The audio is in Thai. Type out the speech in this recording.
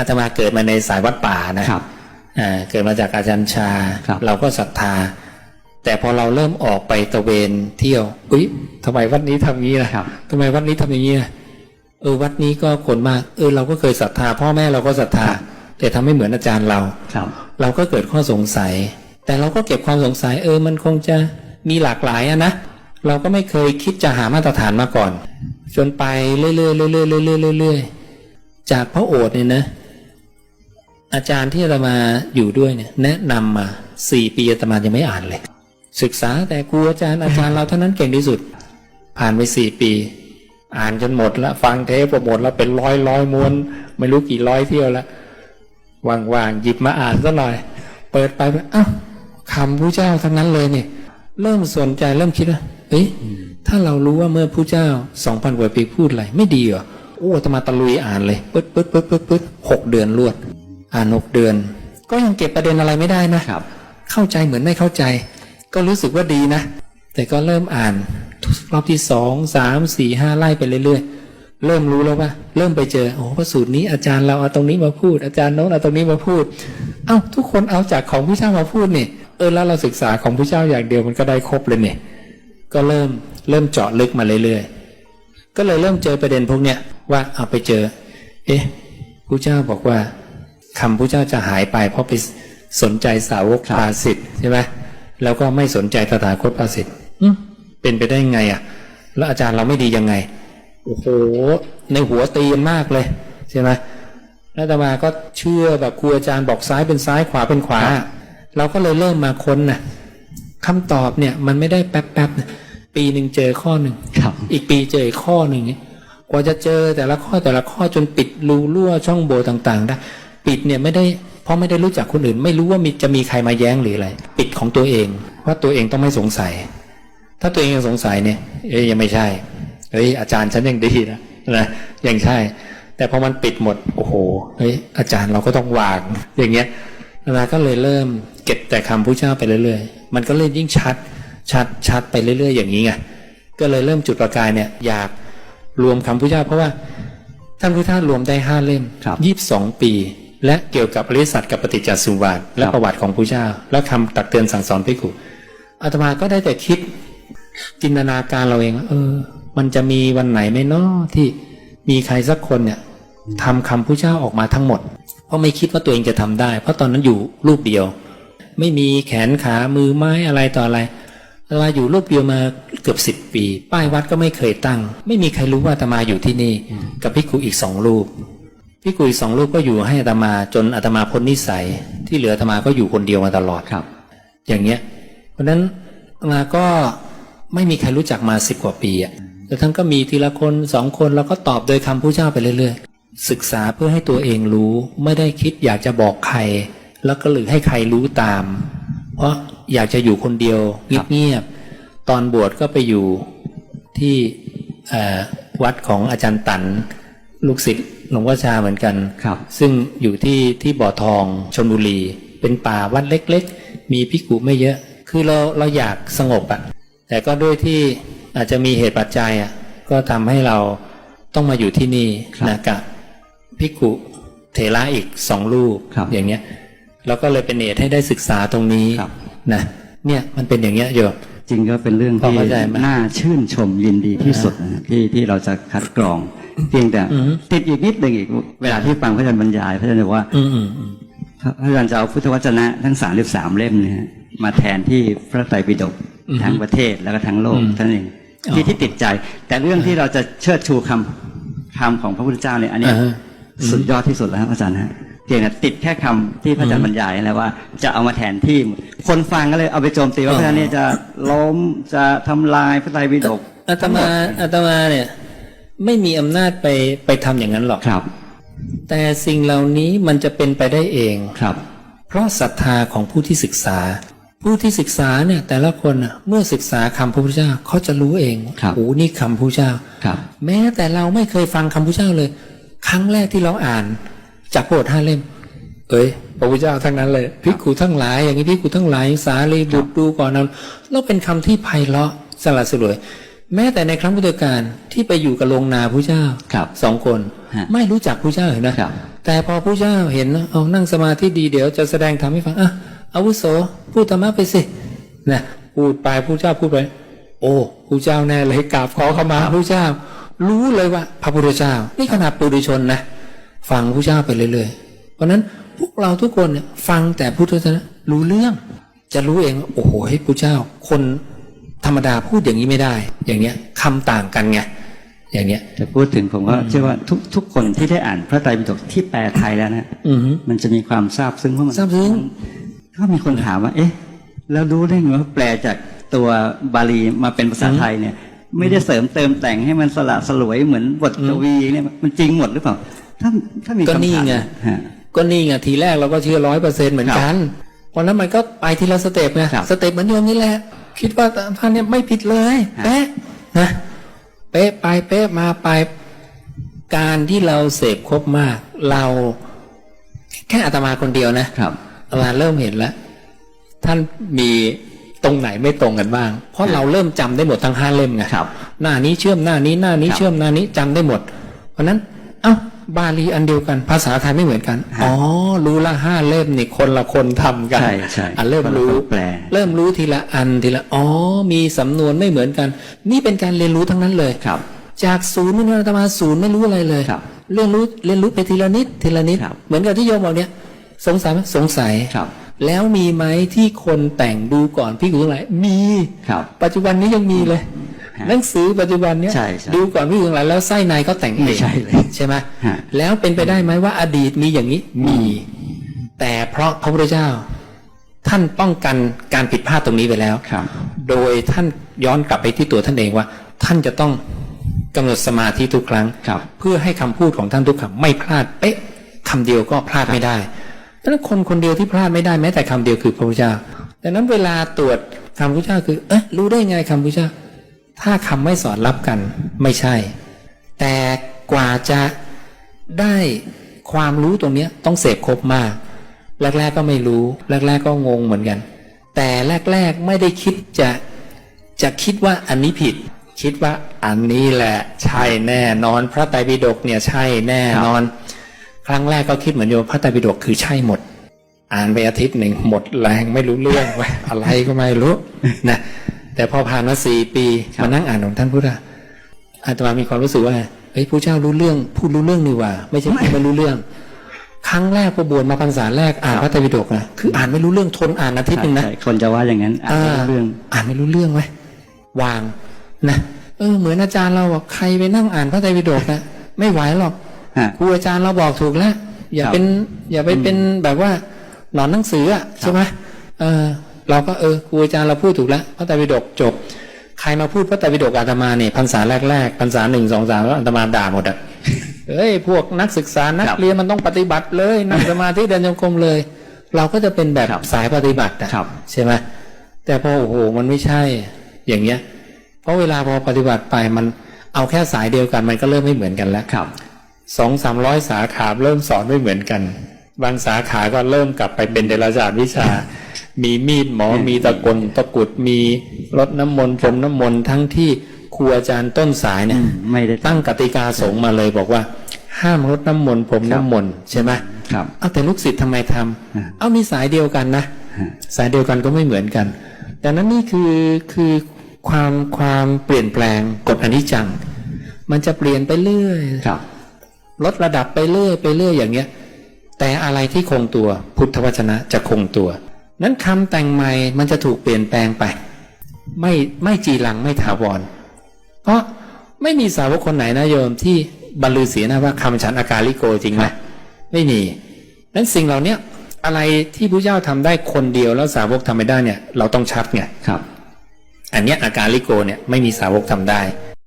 อาตมาเกิดมาในสายวัดป่านะครับอ่าเกิดมาจากอาจารย์ชาครับเราก็ศรัทธา แต่พอเราเริ่มออกไปตระเวนเที่ยวอุ้ยทำไมวัดนี้ทำงี้ล่ะครับทำไมวัดนี้ทำอย่างนี้ล่ะเออวัดนี้ก็คนมากเออเราก็เคยศรัทธา พ่อแม่เราก็ศรัทธา แต่ทำไม่เหมือนอาจารย์เราครับ เราก็เกิดข้อสงสัย แต่เราก็เก็บความสงสัย เออมันคงจะมีหลากหลายอะนะเราก็ไม่เคยคิดจะหามาตรฐานมาก่อน จนไปเรื่อยๆเรื่อยๆเรื่อยๆเรื่อยๆจากพระโอษฐ์เนี่ยนะ อาจารย์ที่อาตมาอยู่ด้วยเนี่ย แนะนำมาสี่ปีอาตมายังไม่อ่านเลย ศึกษาแต่ครูอาจารย์อาจารย์เราเท่านั้นเก่งที่สุด ผ่านไปสี่ปี อ่านจนหมดละฟังเทปหมดแล้วเป็นร้อยร้อยม้วน ไม่รู้กี่ร้อยเที่ยวละว่างๆหยิบมาอ่านซะหน่อย เปิดไปอ้าวคำพระเจ้าทั้งนั้นเลยเนี่ย เริ่มสนใจเริ่มคิดว่าเอ้ยถ้าเรารู้ว่าเมื่อพระเจ้าสองพันกว่าปีพูดอะไรไม่ดีเหรอโอ้อาตมาตะลุยอ่านเลยปึ๊ดปึ๊ดปึ๊ดปึ๊ดปึ๊ดหกเดือนรวด อ่านหกเดือน ก็ยังเก็บประเด็นอะไรไม่ได้นะครับ เข้าใจเหมือนไม่เข้าใจ ก็รู้สึกว่าดีนะ แต่ก็เริ่มอ่านรอบที่สองสามสี่ห้าไล่ไปเรื่อยๆ เริ่มรู้แล้วว่าเริ่มไปเจอโอ้พระสูตรนี้อาจารย์เราเอาตรงนี้มาพูด อาจารย์โน้นเอาตรงนี้มาพูด เอ้าทุกคนเอาจากของผู้เจ้ามาพูดนี่เออแล้วเราศึกษาของผู้เจ้าอย่างเดียวมันก็ได้ครบเลยเนี่ยก็เริ่มเริ่มเจาะลึกมาเรื่อยๆ ก็เลยเริ่มเจอประเด็นพวกเนี้ยว่าเอาไปเจอ เอ๊ะผู้เจ้าบอกว่า คำผู้เจ้าจะหายไป เพราะไปสนใจสาวกครับภาสิทธิ์ใช่ไหมแล้วก็ไม่สนใจตถาคตภาสิทธิ์อืมเป็นไปได้ไงอะ แล้วอาจารย์เราไม่ดียังไงโอ้โหในหัวตีกันมากเลยใช่ไหมแล้วอาตมาก็เชื่อแบบครูอาจารย์บอกซ้ายเป็นซ้ายขวาเป็นขวา เราก็เลยเริ่มมาค้นนะคำตอบเนี่ย มันไม่ได้แป๊บๆนะปีหนึ่งเจอข้อหนึ่งครับอีกปีเจออีกข้อหนึ่งเนี่ยกว่าจะเจอแต่ละข้อแต่ละข้อจนปิดรูรั่วช่องโหว่ต่าง ๆ ได้ ปิดเนี่ยไม่ได้เพราะไม่ได้รู้จักคนอื่น ไม่รู้ว่ามีจะมีใครมาแย้งหรืออะไร ปิดของตัวเอง ว่าตัวเองต้องไม่สงสัย ถ้าตัวเองยังสงสัยเนี่ย เอ้ยยังไม่ใช่เฮ้ยอาจารย์ฉันยังดีนะนะยังใช่ แต่พอมันปิดหมดโอ้โหเฮ้ยอาจารย์เราก็ต้องวาง อย่างเงี้ยนาก็เลยเริ่มเก็บแต่คำพุทธเจ้าไปเรื่อยๆ มันก็เลยยิ่งชัดชัดชัดไปเรื่อยๆ อย่างนี้ไงก็เลยเริ่มจุดประกายเนี่ยอยากรวมคำพุทธเจ้าเพราะว่าท่านพุทธทาสรวมได้ห้าเล่มครับยี่สิบสองปี และเกี่ยวกับอริยสัจกับปฏิจจสุบาทและครับประวัติของพุทธเจ้า และคำตักเตือนสั่งสอนภิกขุอาตมาก็ได้แต่คิดจินตนาการเราเองว่าเออ มันจะมีวันไหนไหมเนาะที่มีใครสักคนเนี่ยทำคำพุทธเจ้าออกมาทั้งหมด เพราะไม่คิดว่าตัวเองจะทำได้ เพราะตอนนั้นอยู่รูปเดียว ไม่มีแขนขามือไม้อะไรต่ออะไรอาตมาอยู่รูปเดียวมาเกือบสิบปี ป้ายวัดก็ไม่เคยตั้ง ไม่มีใครรู้ว่าอาตมาอยู่ที่นี่ กับพิกขุอีกสองรูป พิกขุอีกสองรูปก็อยู่ให้อาตมาจนอาตมาพ้นนิสัย ที่เหลืออาตมาก็อยู่คนเดียวมาตลอดครับ อย่างเงี้ย เพราะฉะนั้นอาตมาก็ไม่มีใครรู้จักมาสิบกว่าปีอะแต่ท่านก็มีทีละคนสองคนแล้วก็ตอบโดยคำผู้เจ้าไปเรื่อยๆ ศึกษาเพื่อให้ตัวเองรู้ไม่ได้คิดอยากจะบอกใคร แล้วก็หรือให้ใครรู้ตาม เพราะอยากจะอยู่คนเดียวครับเงียบๆตอนบวชก็ไปอยู่ที่เอ่อวัดของอาจารย์ตันลูกศิษย์ หลวงพ่อชาเหมือนกันครับ ซึ่งอยู่ที่ที่บ่อทองชนบุรี เป็นป่าวัดเล็ก ๆ มีพิกุไม่เยอะ คือเราเราอยากสงบอะแต่ก็ด้วยที่อาจจะมีเหตุปัจจัยอะก็ทำให้เราต้องมาอยู่ที่นี่ครับนะกับพิกุเถระอีกสองรูปครับอย่างเงี้ยเราก็เลยเป็นเหตุให้ได้ศึกษาตรงนี้ครับนะเนี่ยมันเป็นอย่างเงี้ยโยมจ ริงก็เป็นเรื่องพอที่เข้าใจไหมน่าชื่นชมยินดีที่สุดนะที่ที่เราจะคัดกรองเพียงแต่อือฮึติดอีกนิดหนึ่งอีกเวลาที่ฟังพระอาจารย์บรรยายพระอาจารย์บอกว่าอืมอืมอืมพระอาจารย์จะเอาพุทธวจนะทั้งสามสิบสามเล่มเนะฮะมาแทนที่พระไตรปิฎกอือฮึทั้งประเทศแล้วก็ทั้งโลกอืมเท่านั้นเองอ๋อที่ที่ติดใจ แต่เรื่องที่เราจะเชิดชูคำคำของพระพุทธเจ้าเนี่ยอันเนี้ยอ่าฮะสุดยอดที่สุดแล้วครับอาจารย์ฮะเพียงแต่ติดแค่คำที่พระอาจารย์บรรยายแล้วว่า จะเอามาแทนที่ คนฟังก็เลยเอาไปโจมตีว่าอ๋อพระอาจารย์เนี่ยจะล้มจะทำลายพระไตรปิฎกอาตมาอาตมาเนี่ย ไม่มีอำนาจไปไปทำอย่างนั้นหรอกครับ แต่สิ่งเหล่านี้มันจะเป็นไปได้เองครับ เพราะศรัทธาของผู้ที่ศึกษา ผู้ที่ศึกษาเนี่ยแต่ละคนน่ะเมื่อศึกษาคำพระพุทธเจ้าเขาจะรู้เองครับโอ้นี่คำพระพุทธเจ้าครับ แม้แต่เราไม่เคยฟังคำพระพุทธเจ้าเลย ครั้งแรกที่เราอ่าน จากโปรดห้าเล่ม เอ้ยพระพุทธเจ้าทั้งนั้นเลยพิกขุทั้งหลาย อย่างนี้พิกขุทั้งหลายสารีบุตรดูก่อนนั้นแล้วเป็นคำที่ไพเราะสละสลวย แม้แต่ในครั้งพุทธกาลที่ไปอยู่กับโรงนาพระเจ้าครับสองคนฮะไม่รู้จักผู้เจ้าเห็นนะครับแต่พอผู้เจ้าเห็นนะเอานั่งสมาธิดีเดี๋ยวจะแสดงธรรมให้ฟังอะอาวุโสพูดธรรมะไปสินะพูดไปผู้เจ้าพูดไป โอ้ผู้เจ้าแน่เลยกราบขอเข้ามาผู้เจ้า รู้เลยว่าพระพุทธเจ้า นี่ขนาดปุถุชนนะ ฟังผู้เจ้าไปเรื่อยๆ เพราะฉะนั้นพวกเราทุกคนเนี่ยฟังแต่พุทธศาสนารู้เรื่อง จะรู้เองว่าโอ้โหให้ผู้เจ้า คนธรรมดาพูดอย่างนี้ไม่ได้ อย่างเนี้ยคำต่างกันไงอย่างเนี้ยแต่พูดถึงผมก็เชื่อว่าทุกทุกคนที่ได้อ่านพระไตรปิฎกที่แปลไทยแล้วนะอือฮึมันจะมีความซาบซึ้งเพราะมันซาบซึ้งก็มีคนถามว่า เอ๊ะ แล้วรู้ได้ไงว่าแปลจากตัวบาลีมาเป็นภาษาไทยเนี่ย ไม่ได้เสริมเติมแต่งให้มันสละสลวยเหมือนบทกวีเนี่ยมันจริงหมดหรือเปล่า ถ้าถ้ามีก็คำถามนี่ไงฮะก็นี่ไงทีแรกเราก็เชื่อร้อยเปอร์เซ็นเหมือนกันเพราะนั้นมันก็ไปทีละสเต็ปไงครับสเต็ปเหมือนโยมนี่แหละ คิดว่าท่านเนี่ยไม่ผิดเลยครับเป๊ะนะเป๊ะไปเป๊ะมาไปการที่เราเสพครบมาก เราแค่อาตมาคนเดียวนะครับอาตมาเริ่มเห็นแล้ว ท่านมีตรงไหนไม่ตรงกันบ้าง เพราะเราเริ่มจำได้หมดทั้งห้าเล่มไงครับ หน้านี้เชื่อมหน้านี้หน้านี้ครับเชื่อมหน้านี้จำได้หมด เพราะฉะนั้น เอ้า บาลีอันเดียวกัน ภาษาไทยไม่เหมือนกันฮะอ๋อ รู้ละห้าเล่มนี่คนละคนทำกันใช่ใช่อะเริ่มรู้คนละคนแปลเริ่มรู้ทีละอันทีละอ๋อ มีสำนวนไม่เหมือนกัน นี่เป็นการเรียนรู้ทั้งนั้นเลยครับ จากศูนย์นี่อาตมาศูนย์ไม่รู้อะไรเลยครับเรียนรู้เรียนรู้ไปทีละนิดทีละนิดครับเหมือนกับที่โยมบอกเนี่ย สงสัยไหมสงสัยครับแล้วมีไหมที่คนแต่งดูก่อนพี่กุศลไหลมีครับ ปัจจุบันนี้ยังมีเลยฮะ หนังสือปัจจุบันเนี้ยใช่ใช่ดูก่อนพี่กุศลไหลแล้วไส้ในเขาแต่งเองไม่ใช่เลยใช่ไหมฮะแล้วเป็นไปได้ไหมว่าอดีตมีอย่างนี้มี แต่เพราะพระพุทธเจ้า ท่านป้องกันการผิดพลาดตรงนี้ไปแล้วครับ โดยท่านย้อนกลับไปที่ตัวท่านเองว่า ท่านจะต้องกำหนดสมาธิทุกครั้งครับเพื่อให้คำพูดของท่านทุกคำไม่พลาดเป๊ะคำเดียวก็พลาดไม่ได้ดังนั้นคนคนเดียวที่พลาดไม่ได้แม้แต่คำเดียวคือพระพุทธเจ้าดังนั้นเวลาตรวจคำพุทธเจ้าคือ เอ๊ะรู้ได้ไงคำพุทธเจ้า ถ้าคำไม่สอดรับกันไม่ใช่ แต่กว่าจะได้ความรู้ตรงนี้ต้องเสพครบมาก แรก ๆ ก็ไม่รู้ แรก ๆ ก็งงเหมือนกัน แต่แรก ๆ ไม่ได้คิดจะจะคิดว่าอันนี้ผิด คิดว่าอันนี้แหละใช่แน่นอนพระไตรปิฎกเนี่ยใช่แน่นอน ครั้งแรกก็คิดเหมือนโยมพระไตรปิฎกคือใช่หมด อ่านไปอาทิตย์หนึ่งหมดแรงไม่รู้เรื่องว่าอะไรก็ไม่รู้นะ แต่พอผ่านมาสี่ปีครับมานั่งอ่านของท่านพุทธะอาตมามีความรู้สึกว่าเฮ้ยผู้เจ้ารู้เรื่องพูดรู้เรื่องนี่หว่า ไม่ใช่พูดไม่รู้เรื่อง ครั้งแรกพอบวชมาพรรษาแรกอ่านพระไตรปิฎกนะคืออ่านไม่รู้เรื่องทนอ่านอาทิตย์หนึ่งนะใช่คนจะว่าอย่างนั้นอ่านไม่รู้เรื่อง อ่านไม่รู้เรื่องไหมวางนะเออเหมือนอาจารย์เราบอกใครไปนั่งอ่านพระไตรปิฎกนะไม่ไหวหรอกฮะครูอาจารย์เราบอกถูกแล้วอย่าครับเป็น อย่าไปเป็นแบบว่าหนอนหนังสืออะใช่ไหมเออ เราก็เออครูอาจารย์เราพูดถูกแล้วพระไตรปิฎกจบ ใครมาพูดพระไตรปิฎกอาตมาเนี่ยพรรษาแรกๆพรรษาหนึ่งสองสามแล้วอาตมาด่าหมดอะเอ้ยพวกนักศึกษานักครับเรียนมันต้องปฏิบัติเลยนั่งสมาธิเดินจงกรมเลย เราก็จะเป็นแบบครับสายปฏิบัติอะครับใช่ไหมแต่พอโอ้โหมันไม่ใช่อย่างเงี้ย เพราะเวลาพอปฏิบัติไปมันเอาแค่สายเดียวกันมันก็เริ่มไม่เหมือนกันแล้วครับสองสามร้อยสาขาเริ่มสอนไม่เหมือนกัน บางสาขาก็เริ่มกลับไปเป็นเดรัจฉานวิชา มีมีดหมอมีตะกลตะกรุดมีรดน้ำมนต์พรมน้ำมนต์ทั้งที่ครูอาจารย์ต้นสายเนี่ยไม่ได้ตั้งกติกาสงฆ์มาเลยบอกว่า ห้ามรดน้ำมนต์พรมครับน้ำมนต์ใช่ไหมครับเอาแต่ลูกศิษย์ทำไมทำอ่าเอามีสายเดียวกันนะฮะสายเดียวกันก็ไม่เหมือนกันดังนั้นนี่คือคือความความเปลี่ยนแปลงกฎอนิจจัง มันจะเปลี่ยนไปเรื่อยครับลดระดับไปเรื่อยไปเรื่อยอย่างเงี้ย แต่อะไรที่คงตัวพุทธวจนะจะคงตัว นั้นคำแต่งใหม่มันจะถูกเปลี่ยนแปลงไป ไม่ไม่จีรังไม่ถาวร เพราะไม่มีสาวกคนไหนนะโยมที่บรรลือเสียนะว่าคำฉันอากาลิโกจริงไหมไม่มีนั้นสิ่งเหล่าเนี้ยอะไรที่พระเจ้าทำได้คนเดียวแล้วสาวกทำไม่ได้เนี่ย เราต้องชัดไงครับ อันเนี้ยอาการลิโกเนี่ยไม่มีสาวกทำได้